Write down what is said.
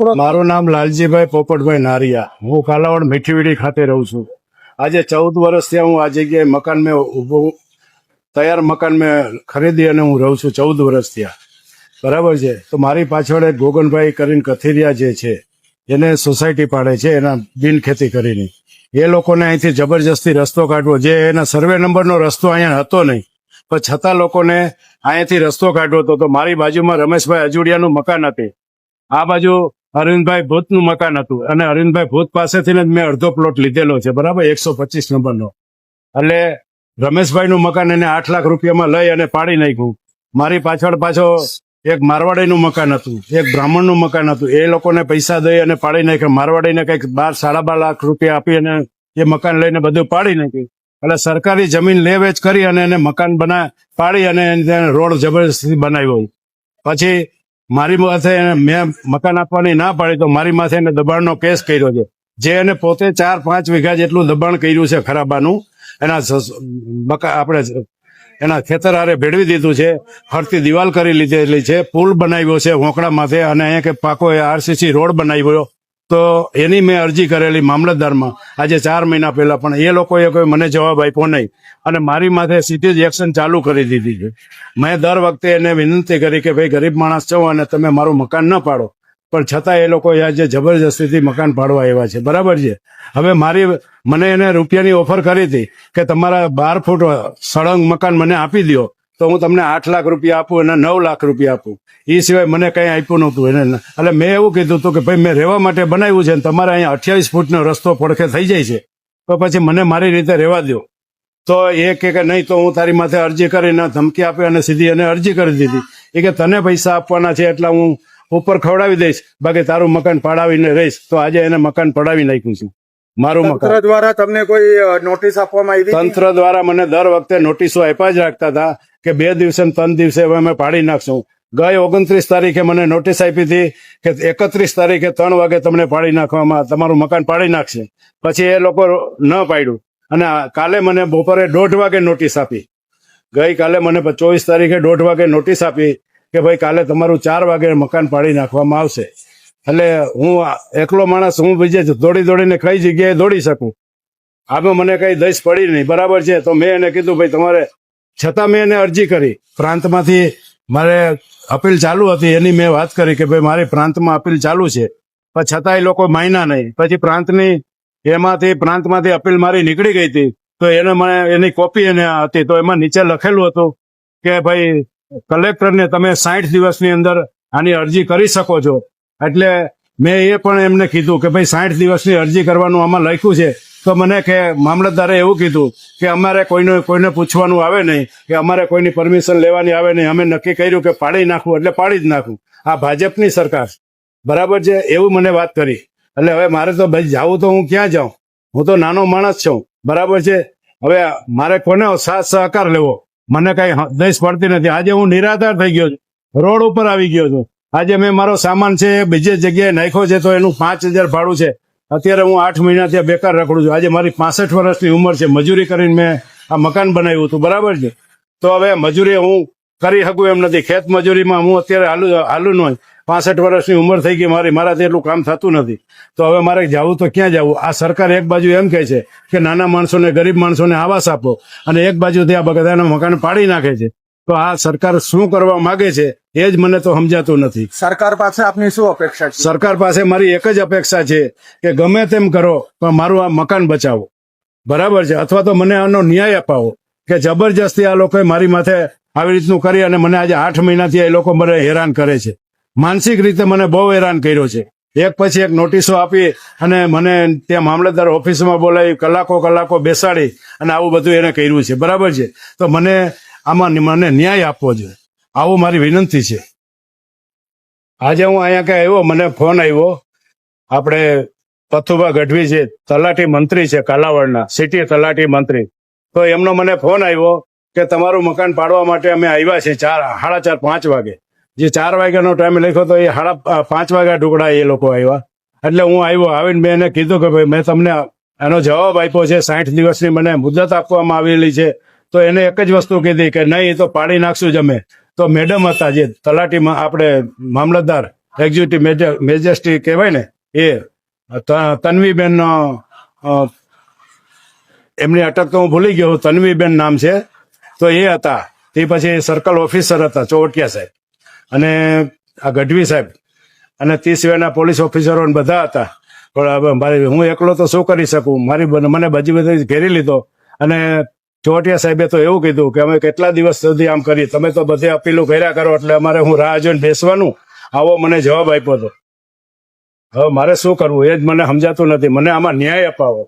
મારું નામ લાલજીભાઈ પોપટભાઈ નારિયા. હું કાલાવડ મીઠીવીડી ખાતે રહું છું. આજે ચૌદ વર્ષથી હું આ જગ્યાએ મકાન મેં ઊભું તૈયાર મકાન મેં ખરીદી અને હું રહું છું ચૌદ વર્ષ થયા. બરાબર છે? તો મારી પાછળ એક ગોગનભાઈ કરીને કથિરિયા જે છે, એને સોસાયટી પાડે છે, એના બિન ખેતી કરીને. એ લોકોને અહીંથી જબરજસ્તી રસ્તો કાઢવો. જે એના સર્વે નંબરનો રસ્તો અહીંયા હતો નહીં, પણ છતાં લોકોને અહીંયાથી રસ્તો કાઢવો હતો. તો મારી બાજુમાં રમેશભાઈ અજુડિયાનું મકાન હતું. આ બાજુ અરવિંદભાઈ ભૂતનું મકાન હતું. અને અરવિંદભાઈ ભૂત પાસેથી જ મેં અડધો પ્લોટ લીધેલો છે, બરાબર? એકસો પચીસ નંબરનો. એટલે રમેશભાઈનું મકાન એને આઠ લાખ રૂપિયામાં લઈ અને પાડી નાખ્યું. મારી પાછળ પાછો એક મારવાડીનું મકાન હતું, એક બ્રાહ્મણનું મકાન હતું. એ લોકોને પૈસા દઈ અને પાડી નાખ્યું. મારવાડીને કંઈક બાર, સાડા બાર લાખ રૂપિયા આપી અને એ મકાન લઈને બધું પાડી નાખ્યું. એટલે સરકારી જમીન લે વેચ કરી અને એને મકાન બના, પાડી અને રોડ જબરજસ્તી બનાવ્યો. પછી મારી માથે મેં મકાન આપવાની ના પાડી તો મારી માથે એને દબાણનો કેસ કર્યો છે. જે એને પોતે ચાર, પાંચ વીઘા જેટલું દબાણ કર્યું છે ખરાબાનું, એના મકા આપણે એના ખેતર હારે ભેળવી દીધું છે, ફરતી દિવાલ કરી લીધેલી છે, પુલ બનાવ્યો છે હોંકડા માથે અને અહીંયા કે પાકો આરસીસી રોડ બનાવ્યો. તો એની મેં અરજી કરેલી મામલતદારમાં આજે ચાર મહિના પહેલા, પણ એ લોકોએ કોઈ મને જવાબ આપ્યો નહીં. અને મારી માથે સીધી જ એક્શન ચાલુ કરી દીધી છે. મેં દર વખતે એને વિનંતી કરી કે, ભાઈ, ગરીબ માણસ છો અને તમે મારું મકાન ન પાડો. પણ છતાં એ લોકો આજે જબરજસ્તીથી મકાન પાડવા આવ્યા છે. બરાબર છે? હવે મારી, મને એને રૂપિયાની ઓફર કરી હતી કે, તમારા બાર ફૂટ સળંગ મકાન મને આપી દો તો હું તમને આઠ લાખ રૂપિયા આપું અને નવ લાખ રૂપિયા આપું. એ સિવાય મને કંઈ આપ્યું નહોતું એને. એટલે મેં એવું કીધું હતું કે ભાઈ મેં રહેવા માટે બનાવ્યું છે તમારે અહીંયા અઠ્યાવીસ ફૂટનો રસ્તો પડખે થઈ જાય છે. તો પછી મને મારી રીતે રહેવા દો તો એ કે કે નહીં તો હું તારી માથે અરજી કરીને ધમકી આપી અને સીધી એને અરજી કરી દીધી. એ કે તને પૈસા આપવાના છે એટલે હું ઉપર ખવડાવી દઈશ. બાકી તારું મકાન પાડાવીને રહીશ. તો આજે એને મકાન પડાવી નાખ્યું છે. મારું મકાન. દ્વારા તમને કોઈ નોટિસ આપવામાં આવી તંત્ર દ્વારા મને દર વખતે નોટિસો આપ્યા જ રાખતા હતા. કે બે દિવસે ને ત્રણ દિવસે હવે અમે પાડી નાખશું. ગઈ ઓગણત્રીસ તારીખે મને નોટિસ આપી હતી કે એકત્રીસ તારીખે ત્રણ વાગે તમને પાડી નાખવામાં તમારું મકાન પાડી નાખશે. પછી એ લોકો ન પાડ્યું. અને કાલે મને બપોરે દોઢ વાગે નોટિસ આપી. ગઈકાલે મને ચોવીસ તારીખે દોઢ વાગે નોટિસ આપી કે ભાઈ કાલે તમારું ચાર વાગે મકાન પાડી નાખવામાં આવશે. એટલે હું એકલો માણસ, હું બીજે દોડી દોડીને કઈ જગ્યાએ દોડી શકું? આમાં મને કઈ દઈશ પડી નહીં. બરાબર છે? તો મેં એને કીધું, ભાઈ, તમારે છતાં મેં એને અરજી કરી. પ્રાંતમાંથી મારે અપીલ ચાલુ હતી, એની મેં વાત કરી કે ભાઈ મારી પ્રાંતમાં અપીલ ચાલુ છે. પણ છતાં એ લોકો માન્યા નહીં. પછી પ્રાંતની એમાંથી, પ્રાંતમાંથી અપીલ મારી નીકળી ગઈ હતી. તો એને મને, એની કોપી એને હતી. તો એમાં નીચે લખેલું હતું કે ભાઈ, કલેક્ટરને તમે સાઠ દિવસની અંદર આની અરજી કરી શકો છો. એટલે મેં એ પણ એમને કીધું કે ભાઈ સાઠ દિવસની અરજી કરવાનું આમાં લખ્યું છે. તો મને કે મામલતદારે એવું કીધું કે અમારે કોઈને કોઈને પૂછવાનું આવે નહીં, કે અમારે કોઈની પરમિશન લેવાની આવે નહીં. અમે નક્કી કર્યું કે પાડી નાખવું એટલે પાડી જ નાખવું આ ભાજપની સરકાર. બરાબર છે? એવું મને વાત કરી. એટલે હવે મારે તો ભાઈ જાવું તો હું ક્યાં જાઉં? હું તો નાનો માણસ છું. બરાબર છે? હવે મારે કોને સાથ સહકાર લેવો? મને કઈ દેશ પડતી નથી. આજે હું નિરાધાર થઈ ગયો છું. રોડ ઉપર આવી ગયો છું. આજે મેં મારો સામાન છે બીજી જગ્યાએ નાખ્યો છે તો એનું પાંચ હજાર ભાડું છે. અત્યારે હું આઠ મહિના ત્યાં બેકાર રખડું છું. આજે મારી પાસઠ વર્ષની ઉંમર છે. મજૂરી કરીને મેં આ મકાન બનાવ્યું હતું. બરાબર છે? તો હવે મજૂરી હું કરી શકું એમ નથી. ખેત મજૂરીમાં હું અત્યારે હાલું હાલું નહીં પાસઠ વર્ષની ઉંમર થઈ ગઈ. મારી, મારાથી એટલું કામ થતું નથી. તો હવે મારે જવું તો ક્યાં જવું? આ સરકાર એક બાજુ એમ કહે છે કે નાના માણસોને, ગરીબ માણસોને આવાસ આપો અને એક બાજુથી આ બધાના મકાન પાડી નાખે છે. તો આ સરકાર શું કરવા માંગે છે એ જ મને તો સમજાતું નથી. સરકાર પાસે આપની શું અપેક્ષા છે? સરકાર પાસે મારી એક જ અપેક્ષા છે કે ગમે તેમ કરો પણ મારું આ મકાન બચાવો. બરાબર છે? અથવા તો મને આનો ન્યાય અપાવો કે જબરજસ્તી આ લોકોએ મારી માથે આવી રીતનું કરી અને મને આજે આઠ મહિનાથી એ લોકો મને હેરાન કરે છે. માનસિક રીતે મને બહુ હેરાન કર્યો છે. એક પછી એક નોટિસો આપી અને મને ત્યાં મામલતદાર ઓફિસમાં બોલાવી કલાકો કલાકો બેસાડી અને આવું બધું એને કર્યું છે. બરાબર છે? તો મને આમાં મને ન્યાય આપવો જોઈએ. આવું મારી વિનંતી છે. આજે હું અહીંયા ક્યાં આવ્યો, મને ફોન આવ્યો. આપણે પથુભા ગઢવી છે, તલાટી મંત્રી છે કાલાવડના, સિટી તલાટી મંત્રી. તો એમનો મને ફોન આવ્યો કે તમારું મકાન પાડવા માટે અમે આવ્યા છે ચાર, સાડા ચાર, પાંચ વાગે. જે ચાર વાગ્યાનો ટાઈમ લખ્યો તો એ સાડા પાંચ વાગ્યા ટુકડા એ લોકો આવ્યા. એટલે હું આવ્યો, આવીને મેં એને કીધું કે ભાઈ, મેં તમને એનો જવાબ આપ્યો છે, સાઠ દિવસની મને મુદત આપવામાં આવેલી છે. તો એને એક જ વસ્તુ કીધી કે નહીં તો પાડી નાખશું જ અમે. તો મેડમ હતા જે તલાટીમાં આપણે મામલતદાર એક્ઝિક્યુટિવ મેજેસ્ટી કહેવાય ને, એ તન્વીબેન એમની અટક તો હું ભૂલી ગયો. તન્વીબેન નામ છે. તો એ હતા. તે પછી સર્કલ ઓફિસર હતા, ચોવટિયા સાહેબ. અને આ ગઢવી સાહેબ. અને તે સિવાયના પોલીસ ઓફિસરો બધા હતા. પણ મારી, હું એકલો તો શું કરી શકું? મારી મને બધી બધી ઘેરી લીધો. અને ચોટિયા સાહેબે તો એવું કીધું કે અમે કેટલા દિવસ સુધી આમ કરી તમે તો બધે અપીલો કર્યા કરો, એટલે અમારે હું રાહ જોઈને બેસવાનું. આવો મને જવાબ આપ્યો હતો હવે મારે શું કરવું? એ જ મને સમજાતું નથી. મને આમાં ન્યાય અપાવો.